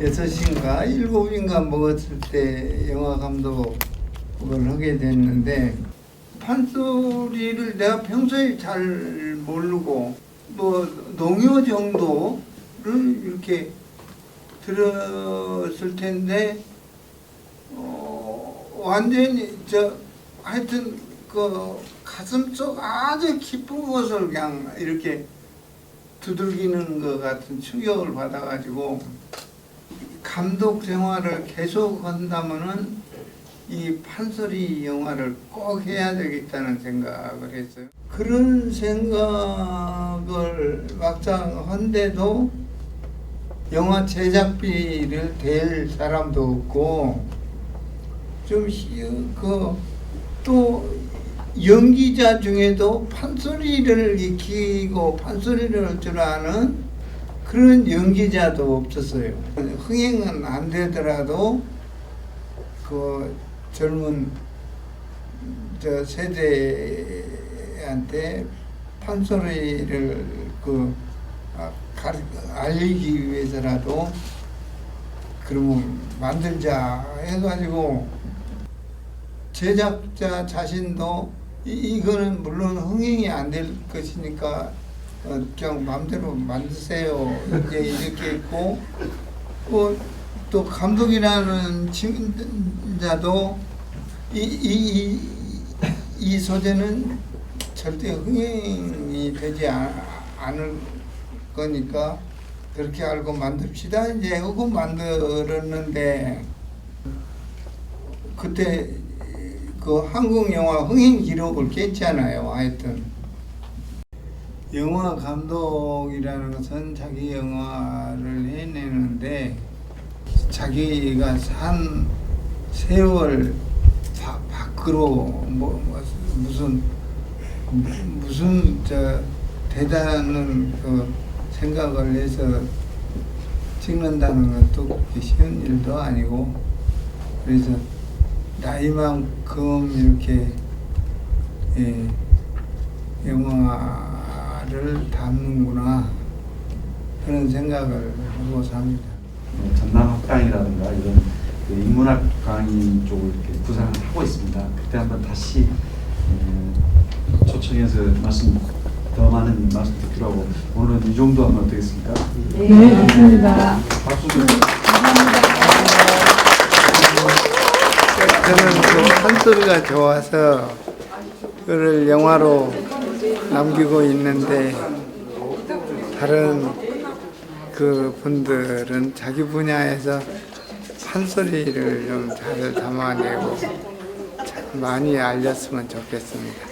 여섯인가 일곱인가 먹었을 때 영화 감독을 하게 됐는데 판소리를 내가 평소에 잘 모르고 뭐 농요 정도를 이렇게 들었을 텐데 어, 완전히 저 하여튼 그 가슴 속 아주 깊은 곳을 그냥 이렇게 두들기는 것 같은 충격을 받아가지고 감독 생활을 계속 한다면은 이 판소리 영화를 꼭 해야 되겠다는 생각을 했어요. 그런 생각을 막상 한데도 영화 제작비를 댈 사람도 없고 좀그또 연기자 중에도 판소리를 익히고 판소리를 할 줄 아는 그런 연기자도 없었어요. 흥행은 안 되더라도 그 젊은 저 세대한테 판소리를 그 아, 알리기 위해서라도 그러면 만들자 해가지고 제작자 자신도 이, 이거는 물론 흥행이 안 될 것이니까 어, 그냥 마음대로 만드세요. 이제 이렇게 있고 어, 또 감독이라는 친자도 이, 이, 이, 이 소재는 절대 흥행이 되지 아- 않을 거니까 그렇게 알고 만듭시다. 이제 하고 만들었는데 그때 그 한국 영화 흥행 기록을 깼잖아요. 하여튼 영화 감독이라는 것은 자기 영화를 해내는데 자기가 산 세월 바, 밖으로 뭐, 뭐 무슨 무슨 저 대단한 그 생각을 해서 찍는다는 것도 쉬운 일도 아니고 그래서 나이만큼 이렇게 예, 영화 를 담는구나 그런 생각을 하고 삽니다. 어, 전남 학당이라든가 이런 그 인문학 강의 쪽을 이렇게 구상을 하고 있습니다. 그때 한번 다시 에, 초청해서 말씀 더 많은 말씀 듣기로 하고 오늘은 이 정도 하면 어떻겠습니까? 네, 좋습니다. 박수 좀. 저는 그 판소리가 좋아서 그를 영화로 남기고 있는데 다른 그 분들은 자기 분야에서 판소리를 좀 잘 담아내고 참 많이 알렸으면 좋겠습니다.